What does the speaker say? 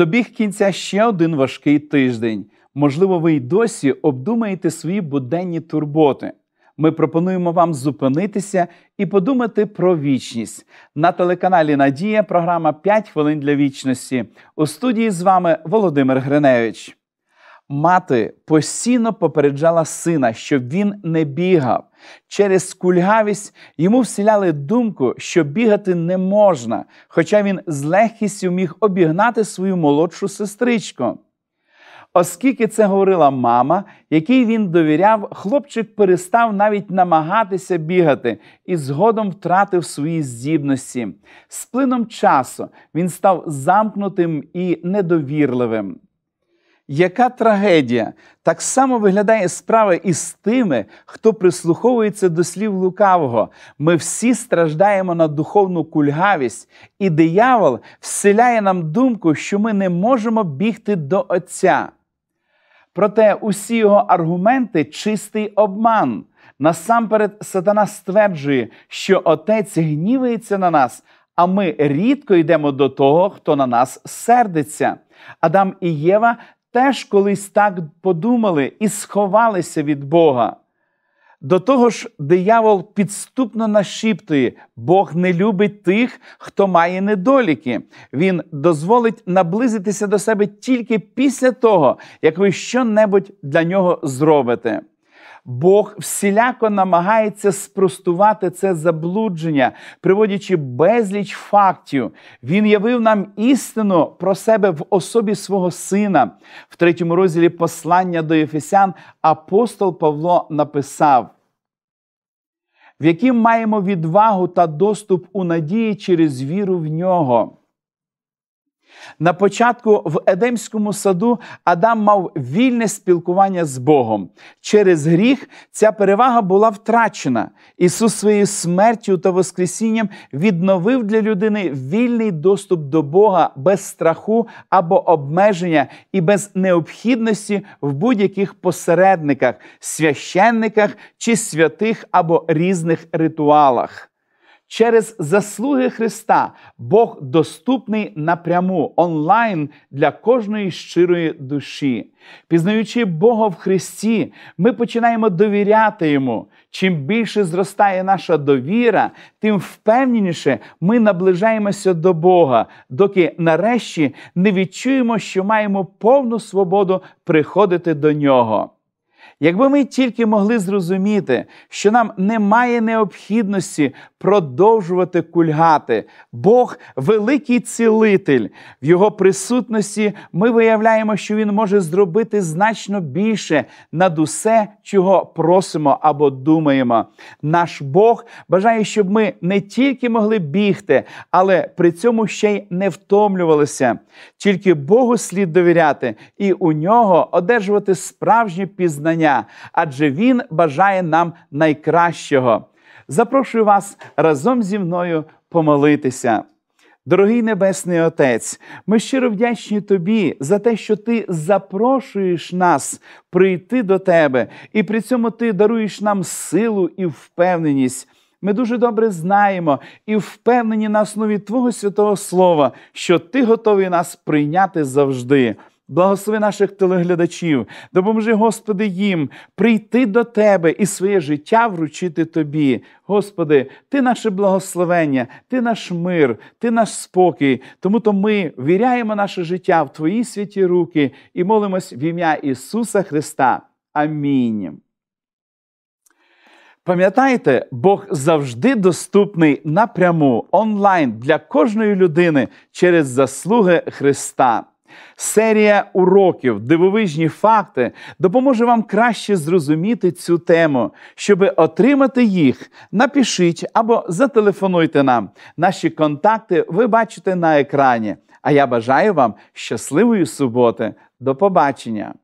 Добіг кінця ще один важкий тиждень. Можливо, ви й досі обдумаєте свої буденні турботи. Ми пропонуємо вам зупинитися і подумати про вічність. На телеканалі Надія програма «5 хвилин для вічності. У студії з вами Володимир Гриневич. Мати постійно попереджала сина, щоб він не бігав. Через кульгавість йому вселяли думку, що бігати не можна, хоча він з легкістю міг обігнати свою молодшу сестричку. Оскільки це говорила мама, якій він довіряв, хлопчик перестав навіть намагатися бігати і згодом втратив свої здібності. З плином часу він став замкнутим і недовірливим. Яка трагедія? Так само виглядає справа і з тими, хто прислуховується до слів лукавого. Ми всі страждаємо на духовну кульгавість, і диявол вселяє нам думку, що ми не можемо бігти до Отця. Проте усі його аргументи чистий обман. Насамперед, сатана стверджує, що Отець гнівається на нас, а ми рідко йдемо до того, хто на нас сердиться. Адам і Єва теж колись так подумали і сховалися від Бога. До того ж, диявол підступно нашіптує, Бог не любить тих, хто має недоліки. Він дозволить наблизитися до себе тільки після того, як ви що-небудь для нього зробите. Бог всіляко намагається спростувати це заблудження, приводячи безліч фактів. Він явив нам істину про себе в особі свого сина. В третьому розділі послання до Єфесян апостол Павло написав. В яким маємо відвагу та доступ у надії через віру в нього. На початку в Едемському саду Адам мав вільне спілкування з Богом. Через гріх ця перевага була втрачена. Ісус своєю смертю та Воскресінням відновив для людини вільний доступ до Бога без страху або обмеження і без необхідності в будь-яких посередниках, священниках чи святих або різних ритуалах. Через заслуги Христа Бог доступний напряму онлайн для кожної щирої душі. Пізнаючи Бога в Христі, ми починаємо довіряти Йому. Чим більше зростає наша довіра, тим впевненіше ми наближаємося до Бога, доки нарешті не відчуємо, що маємо повну свободу приходити до Нього. Якби ми тільки могли зрозуміти, що нам немає необхідності продовжувати кульгати, Бог великий цілитель, в Його присутності ми виявляємо, що Він може зробити значно більше над усе, чого просимо або думаємо. Наш Бог бажає, щоб ми не тільки могли бігти, але при цьому ще й не втомлювалися. Тільки Богу слід довіряти і у нього одержувати справжнє пізнання, адже Він бажає нам найкращого. Запрошую вас разом зі мною помолитися. Дорогий Небесний Отець, ми щиро вдячні Тобі за те, що Ти запрошуєш нас прийти до Тебе, і при цьому Ти даруєш нам силу і впевненість. Ми дуже добре знаємо і впевнені на основі Твого святого Слова, що Ти готовий нас прийняти завжди. Благослови наших телеглядачів, допоможи, Господи, їм прийти до Тебе і своє життя вручити Тобі. Господи, Ти наше благословення, Ти наш мир, Ти наш спокій. Тому то ми віряємо наше життя в Твої святі руки і молимось в ім'я Ісуса Христа. Амінь. Пам'ятаєте, Бог завжди доступний напряму онлайн для кожної людини через заслуги Христа. Серія уроків, дивовижні факти допоможе вам краще зрозуміти цю тему. Щоби отримати їх, напишіть або зателефонуйте нам. Наші контакти ви бачите на екрані. А я бажаю вам щасливої суботи. До побачення!